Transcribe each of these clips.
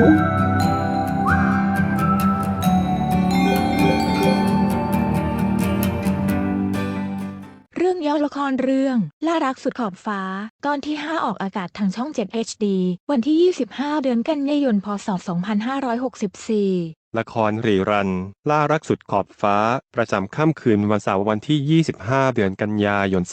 เรื่องย่อละครเรื่อง ล่ารักสุดขอบฟ้า ตอนที่ 5 ออกอากาศทางช่อง 7 HD วันที่ 25 เดือนกันยายน พศ 2564ละครรีรัน ล่ารักสุดขอบฟ้า ประจำค่ำคืนวันเสาร์วันที่ 25 เดือนกันยายน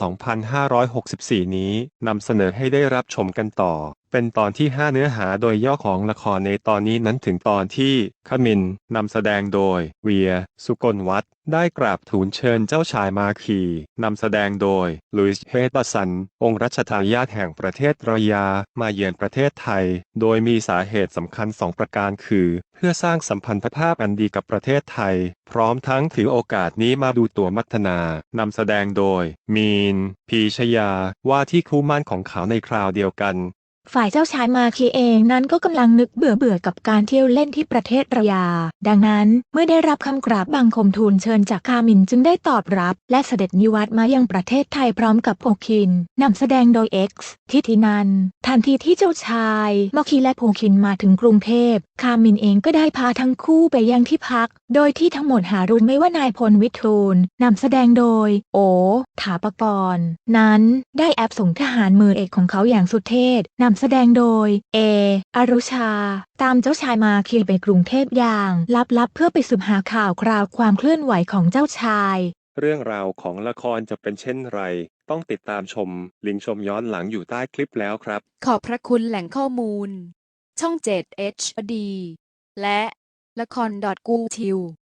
2564 นี้นำเสนอให้ได้รับชมกันต่อเป็นตอนที่ 5 เนื้อหาโดยย่อของละครในตอนนี้นั้นถึงตอนที่ขมินนำแสดงโดย เวีย สุกลวัฒน์ได้กราบทูลเชิญเจ้าชายมาคีนำแสดงโดย ลุยส์เฮตสัน องค์รัชทายาทแห่งประเทศรยา มาเยือนประเทศไทย โดยมีสาเหตุสำคัญสองประการคือ เพื่อสร้างสัมพันธภาพอันดีกับประเทศไทย พร้อมทั้งถือโอกาสนี้มาดูตัวมัทนานำแสดงโดย มีน พีชยา ว่าที่คู่มั่นของเขาในคราวเดียวกัน ฝ่ายเจ้าชายมาคีเองนั้นก็กำลังนึกเบื่อเบื่อกับการเที่ยวเล่นที่ประเทศระยา ดังนั้นเมื่อได้รับคำกราบบังคมทูลเชิญจากคามินจึงได้ตอบรับ และเสด็จนิวัตมายังประเทศไทยพร้อมกับโพคินนำแสดงโดย X ทิตินันทันทีที่เจ้าชายมอคีและโพคินมาถึงกรุงเทพคามินเองก็ได้พาทั้งคู่ไปยังที่พัก โดยที่ทั้งหมดหารู้ไม่ว่านายพลวิทูลนำแสดงโดย โอ ถาปกรณ์นั้นได้แอบส่งทหารมือเอกของเขาอย่างสุดเทพนำแสดงโดย เอ อรุชา ตามเจ้าชายมาคีไปกรุงเทพอย่างลับๆ เพื่อไปสืบหาข่าวคราวความเคลื่อนไหวของเจ้าชาย เรื่องราวของละครจะเป็นเช่นไร ต้องติดตามชม ลิงก์ชมย้อนหลังอยู่ใต้คลิปแล้วครับ ขอบพระคุณแหล่งข้อมูล ช่อง 7 HD และละคร.กูทิว